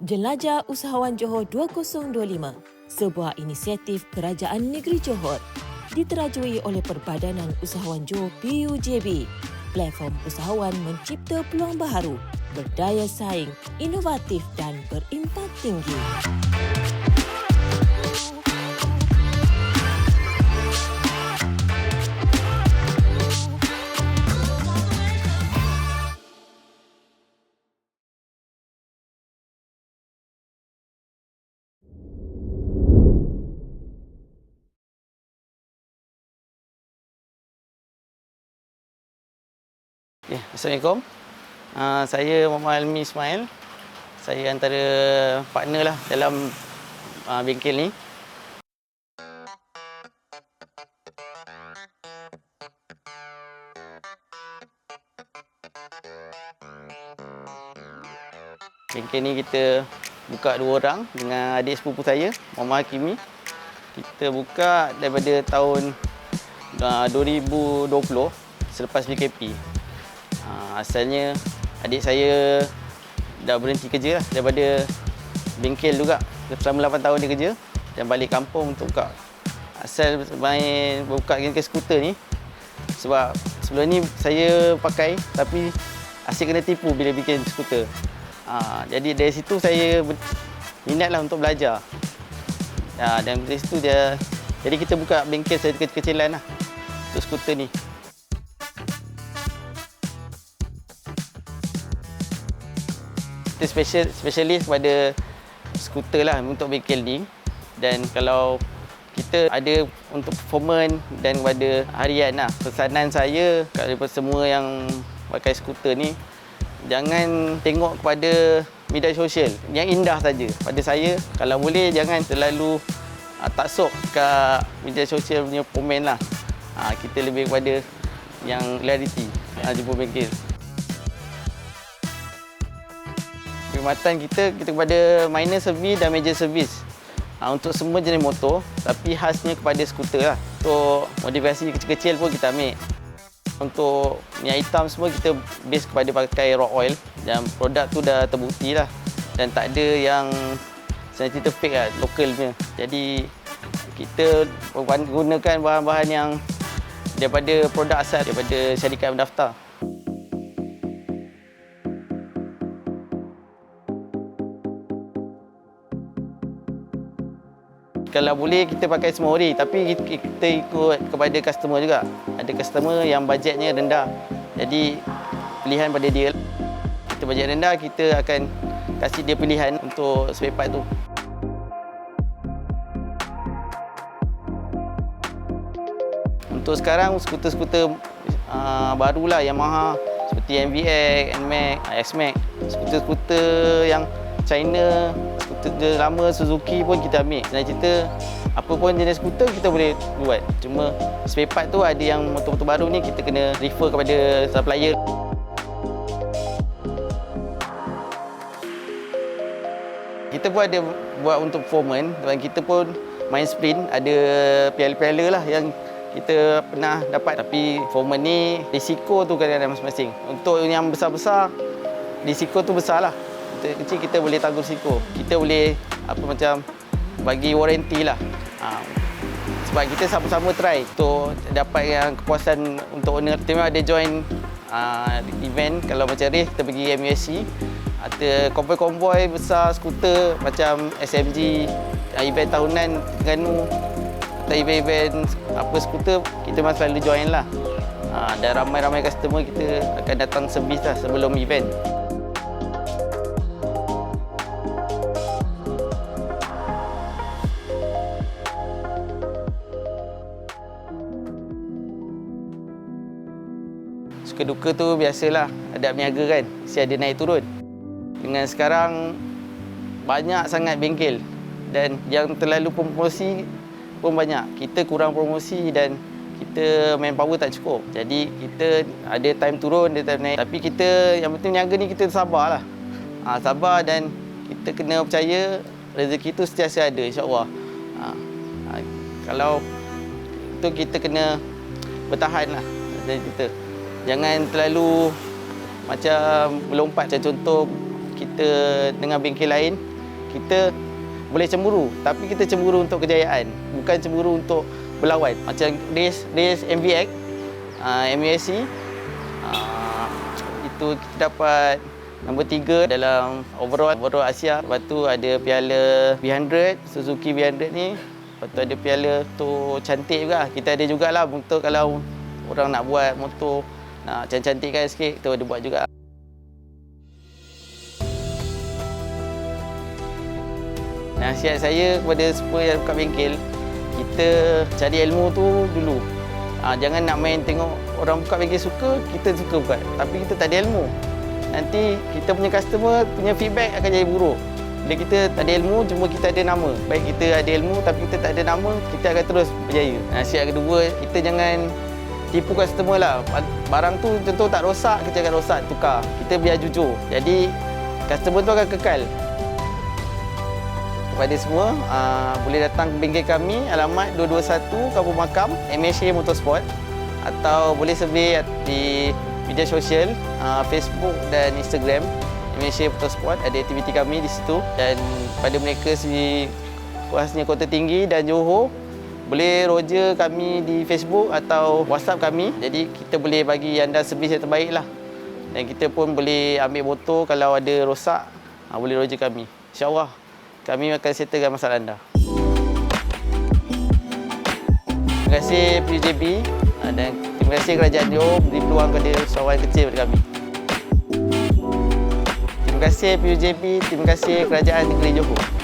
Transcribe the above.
Jelajah Usahawan Johor 2025, sebuah inisiatif Kerajaan Negeri Johor diterajui oleh Perbadanan Usahawan Johor PUJB. Platform usahawan mencipta peluang baharu, berdaya saing, inovatif dan berimpak tinggi. Ya, Assalamualaikum. Uh, saya Muhammad Almi Ismail. Saya antara partner lah dalam uh, bengkel ni. Bengkel ni kita buka dua orang dengan adik sepupu saya, Muhammad Hakimi. Kita buka daripada tahun uh, 2020 selepas PKP. Asalnya adik saya dah berhenti kerja lah daripada bengkel juga. Selama 8 tahun dia kerja dan balik kampung untuk buka. Asal main buka bengkel skuter ni sebab sebelum ni saya pakai tapi asyik kena tipu bila bikin skuter. Ha, jadi dari situ saya minatlah untuk belajar. Ha, dan dari situ dia jadi kita buka bengkel saya kecil-kecilan lah untuk skuter ni. Kita special specialist pada skuter lah untuk bengkel ni. Dan kalau kita ada untuk performance dan kepada harian lah pesanan saya kepada semua yang pakai skuter ni jangan tengok kepada media sosial. Yang indah saja. Pada saya kalau boleh jangan terlalu uh, taksub ke media sosial punya komen lah. Uh, kita lebih kepada yang reality uh, jumpa bengkel perkhidmatan kita kita kepada minor service dan major service. Ha, untuk semua jenis motor tapi khasnya kepada skuter lah. Untuk modifikasi kecil-kecil pun kita ambil. Untuk minyak hitam semua kita base kepada pakai raw oil dan produk tu dah terbukti lah. Dan tak ada yang sensitif fake lah lokal punya. Jadi kita gunakan bahan-bahan yang daripada produk asal daripada syarikat mendaftar kalau boleh kita pakai semua ori. Tapi kita ikut kepada customer juga. Ada customer yang bajetnya rendah. Jadi pilihan pada dia. Kita bajet rendah kita akan kasih dia pilihan untuk spare part tu. Untuk sekarang skuter-skuter uh, barulah Yamaha seperti MVX, NMAX, X-Max skuter-skuter yang China lama Suzuki pun kita ambil. Senang cerita, apa pun jenis skuter kita boleh buat. Cuma spare part tu ada yang motor-motor baru ni kita kena refer kepada supplier. Kita pun ada buat untuk performance dan kita pun main sprint ada piala-piala lah yang kita pernah dapat tapi performance ni risiko tu kadang-kadang masing-masing. Untuk yang besar-besar risiko tu besar lah kita kecil kita boleh tanggung risiko. Kita boleh apa macam bagi waranti lah. Ha. Sebab kita sama-sama try untuk dapat yang kepuasan untuk owner. Memang ada join uh, event kalau macam race kita pergi MUSC. Ada konvoi-konvoi besar skuter macam SMG, uh, event tahunan Terengganu atau event-event apa skuter kita memang selalu join lah. Uh, dan ramai-ramai customer kita akan datang servis lah sebelum event. Suka duka tu biasalah ada berniaga kan. Mesti ada naik turun. Dengan sekarang banyak sangat bengkel. Dan yang terlalu promosi pun banyak. Kita kurang promosi dan kita manpower tak cukup. Jadi kita ada time turun ada time naik. Tapi kita yang penting berniaga ni kita sabarlah ha, sabar dan kita kena percaya rezeki tu sentiasa ada insyaAllah. Ha, ha, kalau tu kita kena bertahan lah. Kita jangan terlalu macam melompat macam contoh kita dengan bengkel lain kita boleh cemburu. Tapi kita cemburu untuk kejayaan bukan cemburu untuk berlawan. Macam race race MVX uh, MVSC uh, itu kita dapat nombor tiga dalam overall overall Asia. Lepas tu ada piala V100 Suzuki V100 ni lepas tu ada piala tu cantik juga kita ada jugalah untuk kalau orang nak buat motor nak cantik-cantikkan sikit kita ada buat juga Nasihat saya kepada semua yang buka bengkel, kita cari ilmu tu dulu. Ha, jangan nak main tengok orang buka bengkel suka, kita suka buka. Tapi kita tak ada ilmu. Nanti kita punya customer punya feedback akan jadi buruk. Bila kita tak ada ilmu, cuma kita ada nama. Baik kita ada ilmu tapi kita tak ada nama, kita akan terus berjaya. Nasihat kedua, kita jangan tipu customer lah. Barang tu contoh tak rosak, kita akan rosak, tukar. Kita biar jujur. Jadi, customer tu akan kekal kepada semua uh, boleh datang ke bengkel kami alamat 221 Kampung Makam MSA Motorsport atau boleh survey di media sosial uh, Facebook dan Instagram MSA Motorsport ada aktiviti kami di situ. Dan pada mereka si kuasnya Kota Tinggi dan Johor boleh roja kami di Facebook atau WhatsApp kami. Jadi kita boleh bagi anda servis yang terbaik lah. Dan kita pun boleh ambil motor kalau ada rosak uh, boleh roja kami. insyaAllah kami akan settlekan masalah anda. Terima kasih PUJB ah, dan terima kasih kerajaan Johor beri peluang kepada usahawan kecil kepada kami. Terima kasih PUJB, terima kasih kerajaan negeri Johor.